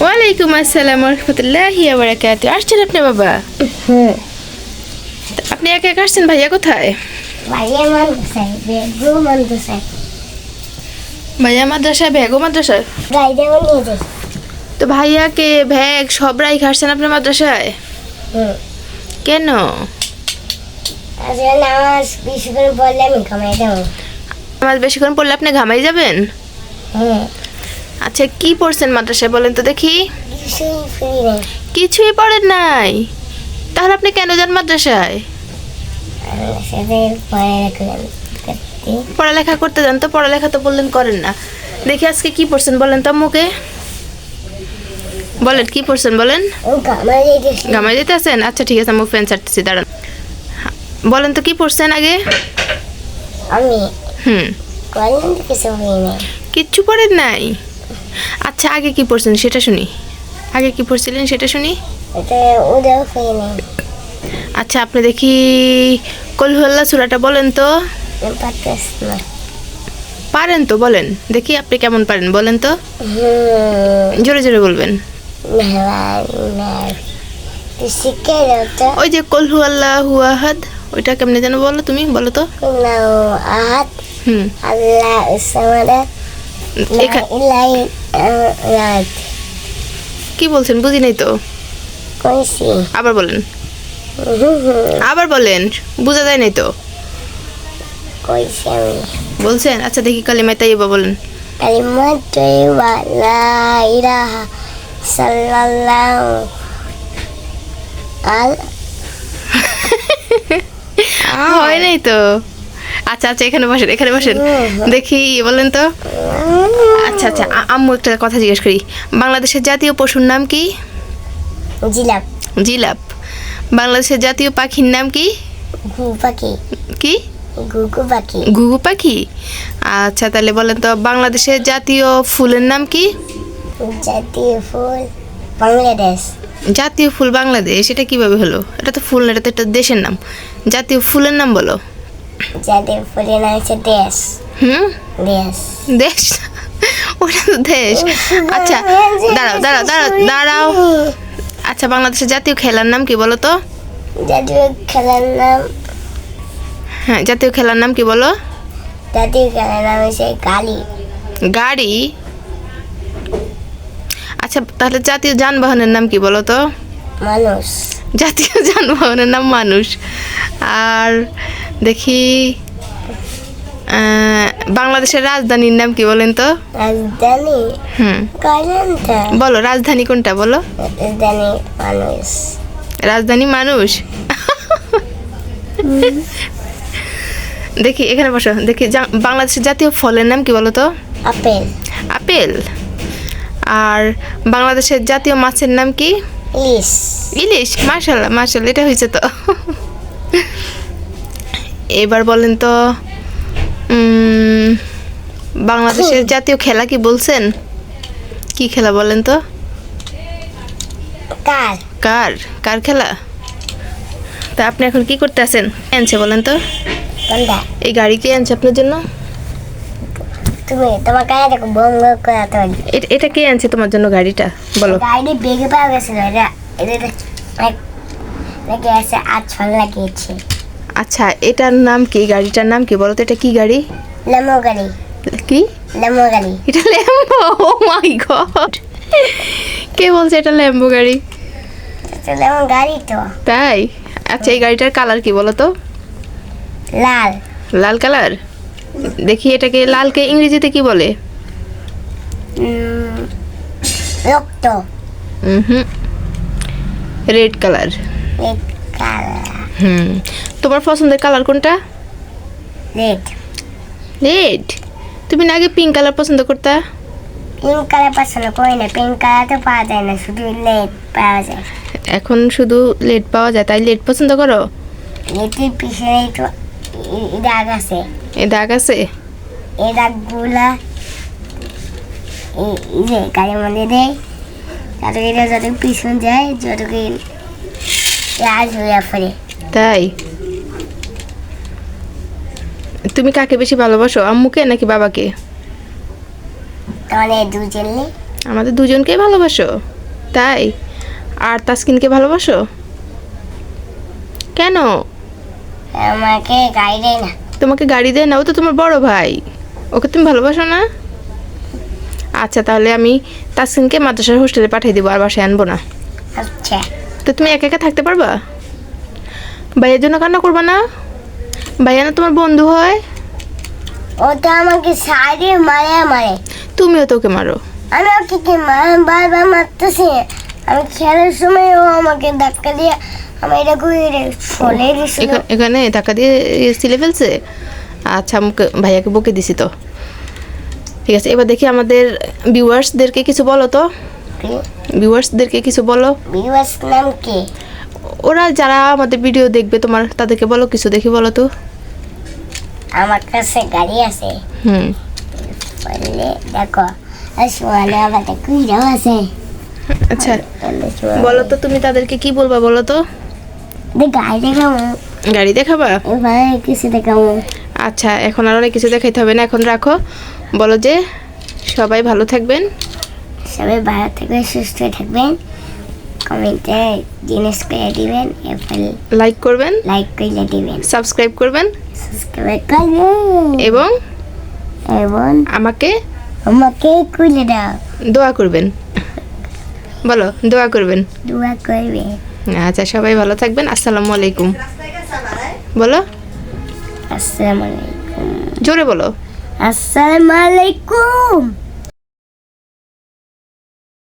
ওয়ালাইকুম আসসালাম রহমতুল্লাহি বারাকাতু আসছেন আপনি বাবা? তা আপনি একা একা আসছেন ভাইয়া কোথায়? ভাইয়া বেগু মানতেছে ভাইয়া মাদ্রাসায় ব্যাগও মাদ্রাসায়? তো ভাইয়াকে ব্যাগ সব রাইখে আসছেন আপনার মাদ্রাসায়? কেন? নামাজ আমি কমাই দেবো আমার বেশিক্ষণ পড়লে আপনি ঘামাই যাবেন? হুম। আচ্ছা কি পড়ছেন মাদ্রাসায় বলেন তো দেখি। কিছুই পড়েন নাই। তাহলে আপনি কেন যান মাদ্রাসায়? পড়ালেখা করতে যান তো পড়ালেখা তো বললেন করেন না। দেখি আজকে কি পড়ছেন বলেন তো মুখে বলেন কি পড়ছেন বলেন? গামাই দিতে আছেন আচ্ছা ঠিক আছে আমি ফ্যান ছাড়তেছি দাঁড়ান। বলেন তো কি পড়ছেন আগে? আমি হুম। কিছু কিচ্ছু পড়েন নাই? আচ্ছা আগে কি পড়ছেন সেটা শুনি। আগে কি পড়ছিলেন সেটা শুনি। আচ্ছা আপনি দেখি কলহুল্লা সুরাটা বলেন তো। পারেন তো বলেন। দেখি আপনি কেমন পারেন বলেন তো। জোরে জোরে বলবেন। ওই যে কলহু আল্লাহ হুয়াহাদ ওইটা কেমনে যেন বলো তুমি বলো তো। হুম। আল্লাহ কি বলছেন? বুঝি নাই তো। আবার বলেন। আবার বলেন। বোঝা যায় নাই তো। বলছেন? আচ্ছা দেখি কালিমায় তাইবা বলেন। কালিমাত তৈবা লা ইলাহা সাল্লাল্লাহু আল হয় নাই তো। আচ্ছা আচ্ছা এখানে বসেন এখানে বসেন। দেখি বলেন তো। আচ্ছা আচ্ছা আম্মু একটা কথা জিজ্ঞেস করি। বাংলাদেশের জাতীয় পশুর নাম কি? জিলাপ। জিলাপ। বাংলাদেশের জাতীয় পাখির নাম কি? ঘু পাখি। কি? গুগু পাখি। ঘুঘু পাখি। আচ্ছা তাহলে বলেন তো বাংলাদেশের জাতীয় ফুলের নাম কি? জাতীয় ফুল বাংলাদেশ। জাতীয় ফুল বাংলাদেশ এটা কীভাবে হলো? এটা তো ফুল এটা তো একটা দেশের নাম। জাতীয় ফুলের নাম বলো। জাতীয় ফুলের নাম হচ্ছে দেশ হুম দেশ দেশ ওটা তো দেশ আচ্ছা দাঁড়াও দাঁড়াও দাঁড়াও দাঁড়াও আচ্ছা বাংলাদেশের জাতীয় খেলার নাম কি বলো তো জাতীয় খেলার নাম হ্যাঁ জাতীয় খেলার নাম কি বলো জাতীয় খেলার নাম হচ্ছে গালি গাড়ি আচ্ছা তাহলে জাতীয় যানবাহনের নাম কি বলো তো মানুষ জাতীয় যানবাহনের নাম মানুষ। আর দেখি বাংলাদেশের রাজধানীর নাম কি বলেন তো? রাজধানী? হুম। বলো রাজধানী কোনটা বলো? রাজধানী মানুষ। রাজধানী মানুষ? দেখি এখানে বসো। দেখি বাংলাদেশের জাতীয় ফলের নাম কি বলো তো? আপেল। আপেল। আর বাংলাদেশের জাতীয় মাছের নাম কি? ইলিশ। ইলিশ? মার্শাল্লাহ মার্শাল্লাহ এটা হয়েছে তো। এবার বলেন তো বাংলাদেশের জাতীয় খেলা কি বলছেন? কি খেলা বলেন তো? কার? কার? কার খেলা? তা আপনি এখন কি করতে আছেন? কে আনছে বলেন তো। এই গাড়ি কি আনছে আপনার জন্য? তুমি তোমার গায়ে দেখো বঙ্গ করা তো এটা কে আনছে তোমার জন্য গাড়িটা? বলো। গাড়ি বেগে পাওয়া গেছিল এটা এটা নাকি আছে ফল লাগিয়েছে। আচ্ছা এটার নাম কি? গাড়িটার নাম কি? বলো তো এটা কি গাড়ি? লেমো গাড়ি। কি? লেমো গাড়ি। এটা ল্যাম্বো ও মাই গড। কে বলছে এটা ল্যাম্বো গাড়ি? এটা গাড়ি তো। তাই? আচ্ছা এই গাড়িটার কালার কি বলো তো? লাল। লাল কালার? দেখি এটাকে লালকে ইংরেজিতে কি বলে? রক্ত। হুম। রেড কালার হুম। তোমার পছন্দের কালার কোনটা? রেড রেড তুমি না আগে পিঙ্ক কালার পছন্দ করতা? পিঙ্ক কালার পছন্দ করি না। পিঙ্ক কালার তো পাওয়া যায় না। শুধু লেড পাওয়া যায়। এখন শুধু লেড পাওয়া যায়। তাই লেড পছন্দ করো? লেটের পিছনে তো দাগ আছে। এ দাগ আছে? এই দাগগুলা যে গাড়ির মধ্যে দেয় তাতে এটা পিছন যায় যতকে লাল হয়ে পড়ে। তাই? তুমি কাকে বেশি ভালোবাসো আম্মুকে নাকি বাবাকে? তাহলে দুজনে আমাদের দুজনকেই ভালোবাসো। তাই? আর তাসকিনকে ভালোবাসো? কেন? আমাকে গাড়ি দেয় না। তোমাকে গাড়ি দেয় না? ও তো তোমার বড় ভাই। ওকে তুমি ভালোবাসো না? আচ্ছা তাহলে আমি তাসকিনকে মাদ্রাসার হোস্টেলে পাঠিয়ে দিব আর বাসায় আনব না। আচ্ছা। তো তুমি একা একা থাকতে পারবা? ভাইয়ের জন্য কান্না করবা না? ভাইয়া না তোমার বন্ধু হয়? ও তো আমাকে সাইডে মারে মারে। তুমিও তো ওকে মারো। আমি ওকে কি মার বারবার মারতেছি? আমি খেলার সময় ও আমাকে ধাক্কা দিয়ে এখানে টাকা দিয়ে সিলে ফেলছে? আচ্ছা আমাকে ভাইয়াকে বকে দিছি তো। ঠিক আছে এবার দেখি আমাদের ভিউয়ার্সদেরকে কিছু বলো তো। ভিউয়ার্সদেরকে কিছু বলো। বিবাস নাম কি? ওরা যারা আমাদের ভিডিও দেখবে তোমার তাদেরকে বলো কিছু দেখি বলো তো। আমার কাছে গাড়ি আছে। হুম। বললে দেখো আসলে আমাদের কুইরাও আছে। আচ্ছা বলো তো তুমি তাদেরকে কি বলবা বলো তো। গাড়ি দেখাবো। গাড়ি দেখাবা? কিছু দেখাবো। আচ্ছা এখন আর অনেক কিছু দেখাইতে হবে না এখন রাখো। বলো যে সবাই ভালো থাকবেন। সবাই ভালো থাকবেন সুস্থ থাকবেন। কমেন্টে জিনিস করে দিবেন লাইক করবেন। লাইক করে দিবেন। সাবস্ক্রাইব করবেন। সাবস্ক্রাইব করবেন। এবং এবং আমাকে আমাকে খুলে দাও। দোয়া করবেন। বলো দোয়া করবেন। দোয়া করবে আচ্ছা সবাই ভালো থাকবেন। আসসালামু আলাইকুম। বলো। আসসালামু আলাইকুম। জোরে বলো। আসসালামু আলাইকুম।